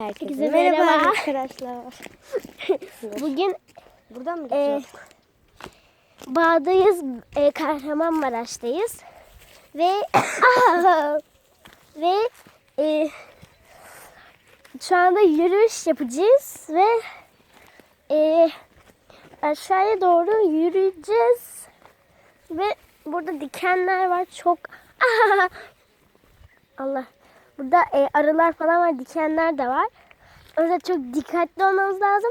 Herkese merhaba. merhaba arkadaşlar. Bugün Buradan mı e, gidiyoruz? bağdayız, e, Kahramanmaraş'tayız ve ve e, şu anda yürüyüş yapacağız ve e, aşağıya doğru yürüyeceğiz ve burada dikenler var çok Allah burada e, arılar falan var dikenler de var. O yüzden çok dikkatli olmamız lazım.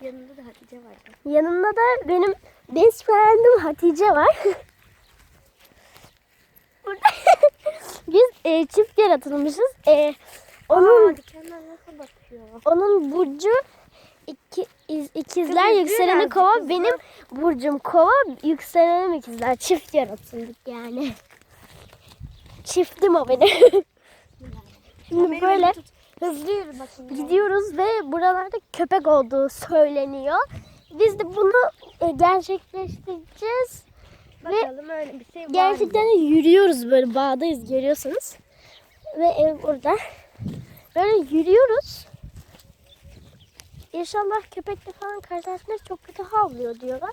Yanında da Hatice var. Yanımda da benim best friend'im Hatice var. Burada biz e, çift yaratılmışız. E, onun Aa, dikenler nasıl bakıyor? onun burcu iki, iz- ikizler Kız yükseleni kova hızlı. benim burcum kova yükselenim ikizler çift yaratıldık yani. Çiftim o benim. Şimdi böyle Hızlı yürü bakayım. gidiyoruz ve buralarda köpek olduğu söyleniyor. Biz de bunu e, gerçekleştireceğiz. Ve Bakalım öyle bir şey var gerçekten mı? de yürüyoruz böyle bağdayız görüyorsunuz. Ve ev burada. Böyle yürüyoruz. İnşallah köpekle falan karşılaşmayız. Çok kötü havlıyor diyorlar.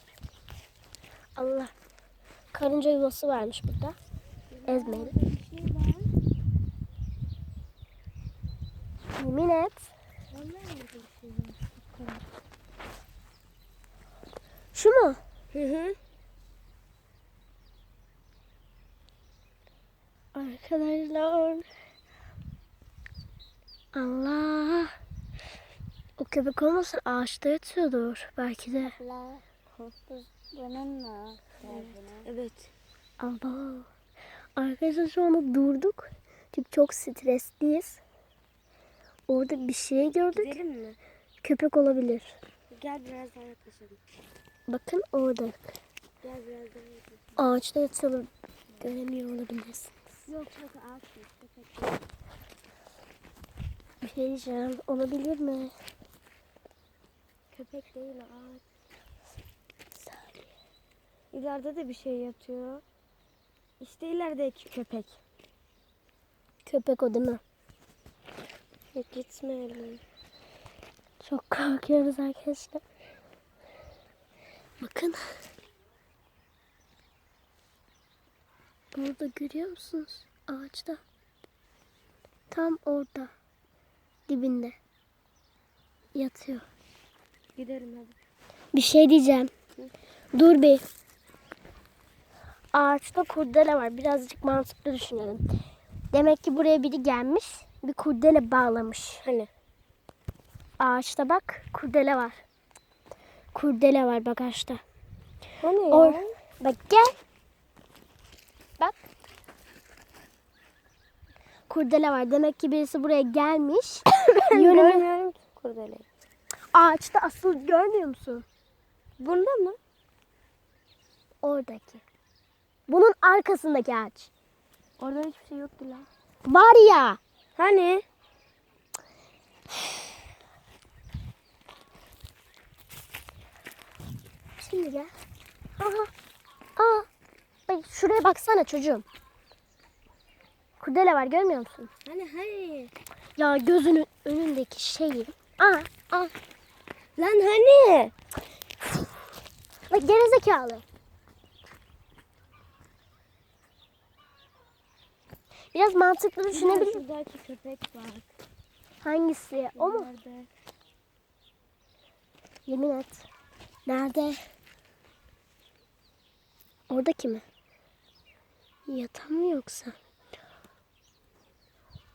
Allah. Karınca yuvası varmış burada. Ezmeyin. Bir şey var. Yemin et. Şu mu? Hı hı. Arkadaşlar. Allah. O köpek olmasın ağaçta yatıyordur belki de. Yanınla. Evet. Allah. Arkadaşlar şu anda durduk. Çünkü çok stresliyiz. Orada bir şey gördük. Gidelim mi? Köpek olabilir. Gel biraz daha yaklaşalım. Bakın orada. Gel biraz daha yaklaşalım. Ağaçta yatıyor. Göremiyor olabilirsin. Yok yok ağaç yok. Bir şey diyeceğim. Olabilir mi? Köpek değil ağaç. İleride de bir şey yatıyor. İşte ilerideki köpek. Köpek o değil mi? Gitmeyelim. Çok korkuyoruz arkadaşlar. Bakın. Orada görüyor musunuz? Ağaçta. Tam orada. Dibinde. Yatıyor. Gidelim hadi. Bir şey diyeceğim. Dur bir. Ağaçta kurdele var. Birazcık mantıklı düşünelim. Demek ki buraya biri gelmiş. Bir kurdele bağlamış. Hani? Ağaçta bak kurdele var. Kurdele var bak ağaçta. Hani ya? Or bak gel. Bak. Kurdele var. Demek ki birisi buraya gelmiş. Yönünü Görmüyorum ki kurdeleyi. ağaçta asıl görmüyor musun? Bunda mı? Oradaki. Bunun arkasındaki ağaç. Orada hiçbir şey yoktu lan. Var ya. Hani? Şimdi gel. Aha. Aa. Bak şuraya baksana çocuğum. Kurdele var görmüyor musun? Hani hani? Ya gözünün önündeki şeyi. Aa, aa. Lan hani? Bak gerizekalı. Biraz mantıklı düşünebilir. Şuradaki köpek var. Hangisi? O mu? Nerede? Yemin et. Nerede? Oradaki mi? Yatan mı yoksa?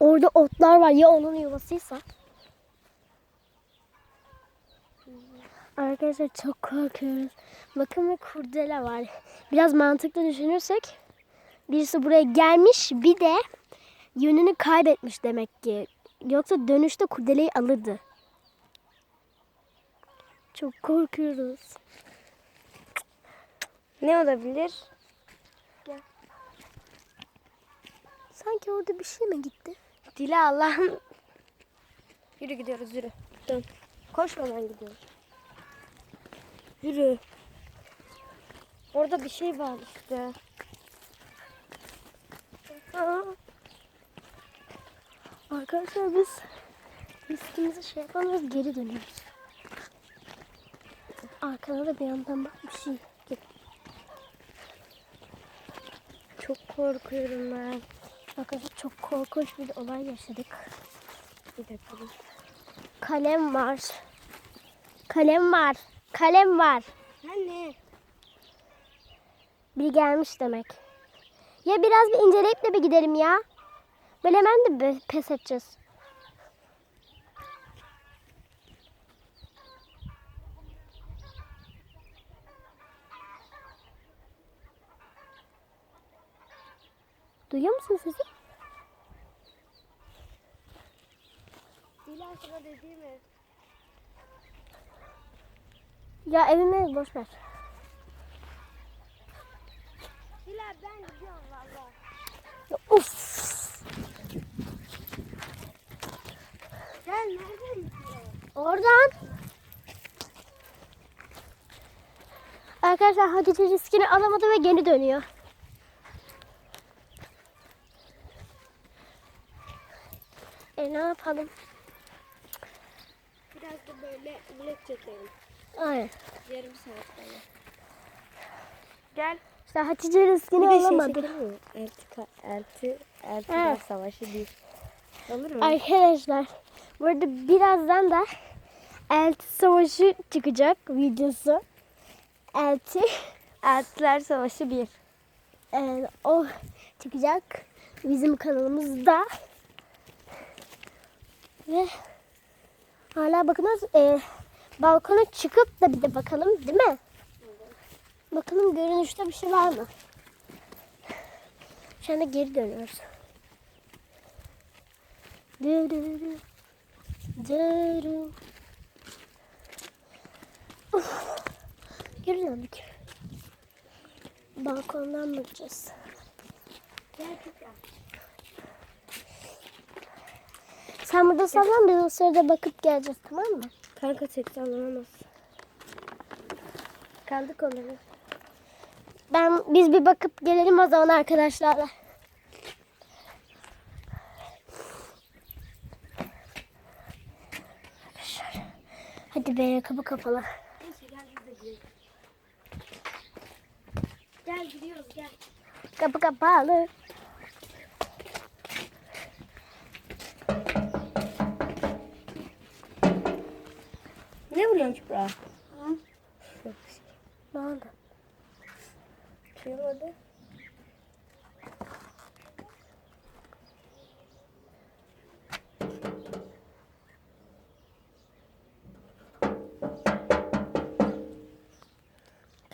Orada otlar var. Ya onun yuvasıysa? Arkadaşlar çok korkuyoruz. Bakın bir kurdele var. Biraz mantıklı düşünürsek birisi buraya gelmiş bir de yönünü kaybetmiş demek ki. Yoksa dönüşte kurdeleyi alırdı. Çok korkuyoruz. Ne olabilir? Sanki orada bir şey mi gitti? Dile Allah'ım. Yürü gidiyoruz yürü. Dön. Koşmadan gidiyoruz. Yürü. Orada bir şey var işte. Arkadaşlar biz Riskimizi şey yapamıyoruz geri dönüyoruz. Arkana da bir yandan bak bir şey. Çok korkuyorum ben. Arkadaşlar çok korkunç bir olay yaşadık. Bir dakika. Kalem var. Kalem var. Kalem var. Anne. Biri gelmiş demek. Ya biraz bir inceleyip de bir gidelim ya. Böyle hemen de pes edeceğiz. Duyuyor musun sesi? Dilan sana dediğimi. Ya evime boş ver. Dilan ben gidiyorum Uf. Sen nereden? Oradan. Arkadaşlar Hatice riskini alamadı ve geri dönüyor. E ne yapalım? Biraz da böyle vlog çekelim. Aynen. Yarım saat falan. Gel. İşte Hatice riskini Bir de şey? Elti, elti, elti Evet. savaşı değil. Olur mu? Arkadaşlar burada birazdan da Elti Savaşı çıkacak videosu. Elti Eltiler savaşı bir. e, o çıkacak bizim kanalımızda. Ve hala bakınız e, balkona çıkıp da bir de bakalım değil mi? Bakalım görünüşte bir şey var mı? Şu anda geri dönüyoruz. Dırırı, dırı. Uf, Geri döndük. Balkondan bakacağız. Gerçekten. Sen burada sallan biz o sırada bakıp geleceğiz tamam mı? Kanka tek sallanamaz. Kaldı kolları. Ben biz bir bakıp gelelim o zaman arkadaşlarla. Hadi be kapı kapalı. Gel gidiyoruz gel. Kapı kapalı. Ne vuruyorsun Kübra? Ne oldu?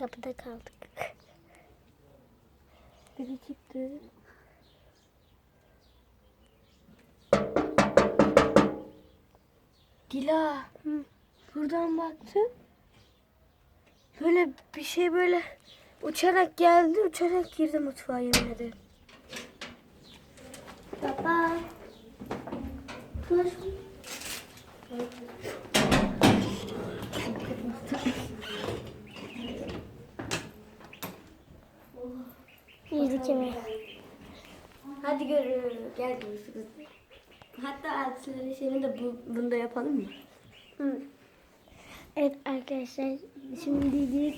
Kapıda kaldık. Biri çıktı. Dila. Buradan baktım. Böyle bir şey böyle uçarak geldi, uçarak girdi mutfağa yemin ederim. Baba. Dur. Yemeği. Hadi görürüz. Gel görüşürüz. Hatta eltilerin şeyini de bu, bunda yapalım mı? Hı. Evet arkadaşlar şimdi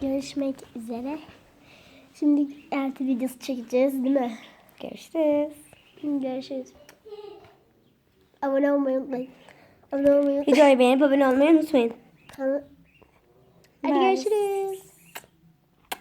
görüşmek üzere. Şimdi elti videosu çekeceğiz değil mi? Görüşürüz. Görüşürüz. Abone olmayı unutmayın. Abone olmayı unutmayın. Videoyu beğenip abone olmayı unutmayın. Hadi Bye. görüşürüz.